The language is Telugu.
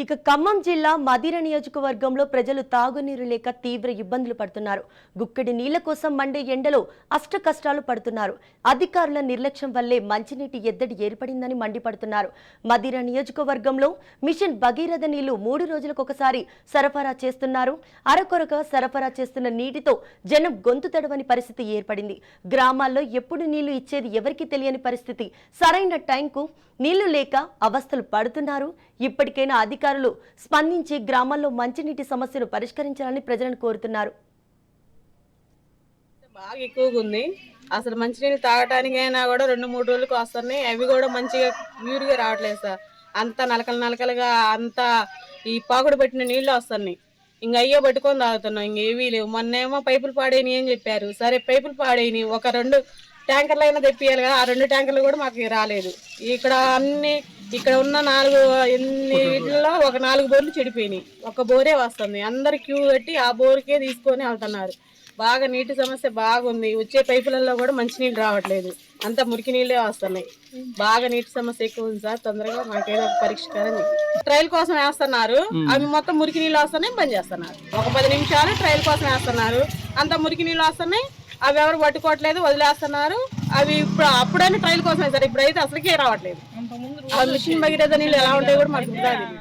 ఇక ఖమ్మం జిల్లా మదిర నియోజకవర్గంలో ప్రజలు తాగునీరు లేక తీవ్ర ఇబ్బందులు పడుతున్నారు. గుక్కడి నీళ్ళ కోసం మండే ఎండలో అష్ట కష్టాలు పడుతున్నారు. అధికారుల నిర్లక్ష్యం వల్లే మంచినీటి ఎద్దడి ఏర్పడిందని మండిపడుతున్నారు. మదిర నియోజకవర్గంలో మిషన్ భగీరథ నీళ్ళు మూడు రోజులకు ఒకసారి సరఫరా చేస్తున్నారు. అరకొరగా సరఫరా చేస్తున్న నీటితో జనం గొంతు తడవని పరిస్థితి ఏర్పడింది. గ్రామాల్లో ఎప్పుడు నీళ్ళు ఇచ్చేది ఎవరికి తెలియని పరిస్థితి. సరైన టైంకు నీళ్ళు లేక అవస్థలు పడుతున్నారు. ఇప్పటికైనా అధికారులు స్పందించి గ్రామాల్లో మంచినీటి సమస్యను పరిష్కరించాలని ప్రజలను కోరుతున్నారు. బాగా ఎక్కువగా ఉంది. అసలు మంచినీళ్ళు తాగటానికైనా కూడా రెండు మూడు రోజులకు వస్తున్నాయి. అవి కూడా మంచిగా ప్యూర్గా రావట్లేదు సార్. అంత నలకలు నలకలుగా అంత ఈ పాకుడు పెట్టిన నీళ్ళు వస్తున్నాయి. ఇంక అయ్యో పట్టుకొని తాగుతున్నాం. ఇంక ఏవీ లేవు. మొన్నేమో పైపులు పాడేని అని చెప్పారు. సరే పైపులు పాడేని ఒక రెండు ట్యాంకర్లు అయినా తెప్పియాలి కదా. ఆ రెండు ట్యాంకర్లు కూడా మాకు రాలేదు. ఇక్కడ అన్ని ఇక్కడ ఉన్న నాలుగు ఎన్ని వీటిల్లో ఒక నాలుగు బోర్లు చెడిపోయినాయి. ఒక బోరే వస్తుంది. అందరు క్యూ కట్టి ఆ బోర్కే తీసుకొని వెళ్తున్నారు. బాగా నీటి సమస్య బాగుంది. వచ్చే పైపులలో కూడా మంచినీళ్ళు రావట్లేదు. అంతా మురికి నీళ్ళే వస్తున్నాయి. బాగా నీటి సమస్య ఎక్కువ ఉంది సార్. తొందరగా మాకేదో ఒక పరిష్కారం. ట్రయల్ కోసం వేస్తున్నారు. అవి మొత్తం మురికి నీళ్ళు వస్తున్నాయి బంద్ చేస్తున్నారు. ఒక పది నిమిషాలు ట్రయల్ కోసం వేస్తున్నారు. అంత మురికి నీళ్ళు వస్తున్నాయి. అవి ఎవరు పట్టుకోవట్లేదు వదిలేస్తున్నారు. అవి ఇప్పుడు అప్పుడైనా ట్రయల్ కోసం వేస్తారు ఇప్పుడైతే అసలుకే రావట్లేదు. ఆ మిషన్ భగీరథ నీళ్ళు ఎలా ఉంటాయో కూడా తెలియదు